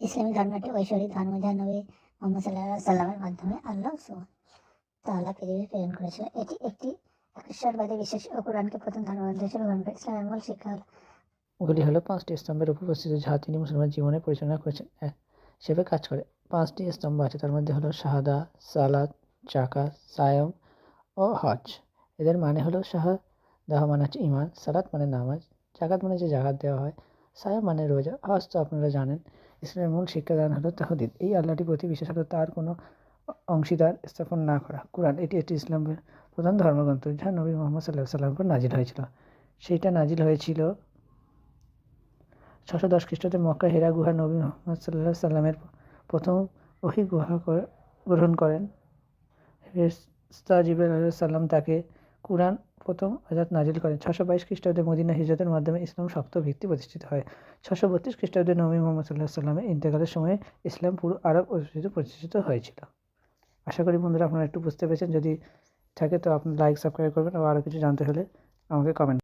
ইসলামী ধর্মটি ঐশ্বরিক ধর্ম যা নবী মোহাম্মদ সাল্লাহ সাল্লামের মাধ্যমে আল্লাহ সুবহান তাআলা পৃথিবী প্রেরণ করেছিল। এটি একটি ঈশ্বরবাদী বিশ্বাস ও কোরআনকে প্রথম ধর্মগ্রন্থ হিসেবে গ্রহণ করে ইসলামের মূল শিক্ষা হল ওগুলি হলো পাঁচটি স্তম্ভের উপর উপস্থিত যা তিনি মুসলমান জীবনে পরিচালনা করেছেন। হিসেবে কাজ করে। পাঁচটি স্তম্ভ আছে, তার মধ্যে হলো শাহাদা সালাদ চাকা সায়ম ও হজ। এদের মানে হলো শাহাদাহ মানে হচ্ছে ইমান সালাত মানে নামাজ, জাকাত মানে যে জাকাত দেওয়া হয়। সায়ম মানে রোজা। আজ তো আপনারা জানেন, ইসলামের মূল শিক্ষাদান হলো তাহদিদ। এই আল্লাহটির প্রতি বিশেষ হলো তার কোনো অংশীদার স্থাপন না করা। কোরআন, এটি একটি ইসলামের প্রধান ধর্মগ্রন্থ যা নবী মোহাম্মদ সাল্লাহ সাল্লামের উপর নাজিল হয়েছিল। সেইটা নাজিল হয়েছিল ছশো দশ খ্রিস্টাব্দে মক্কা হেরা গুহা নবী মোহাম্মদ সাল্লাহ সাল্লামের প্রথম ওহি গুহা গ্রহণ করেন। আলাইহিস সাল্লাম তাকে কুরআন প্রথম আজাদ নাজিল করেন। ছশো বাইশ খ্রিস্টাব্দে মদিনা হিজরতের মাধ্যমে ইসলাম শক্ত ভিত্তি প্রতিষ্ঠিত হয়। ছশো বত্রিশ খ্রিস্টাব্দে নবী মোহাম্মদ সাল্লাহ সাল্লামের ইন্তেকালের সময় ইসলাম পুরো আরব অধিষ্ঠিত প্রতিষ্ঠিত হয়েছিল। আশা করি বন্ধুরা আপনারা একটু বুঝতে পেরেছেন। যদি থাকে তো আপনি লাইক সাবস্ক্রাইব করবেন ও আরও কিছু জানতে হলে আমাকে কমেন্ট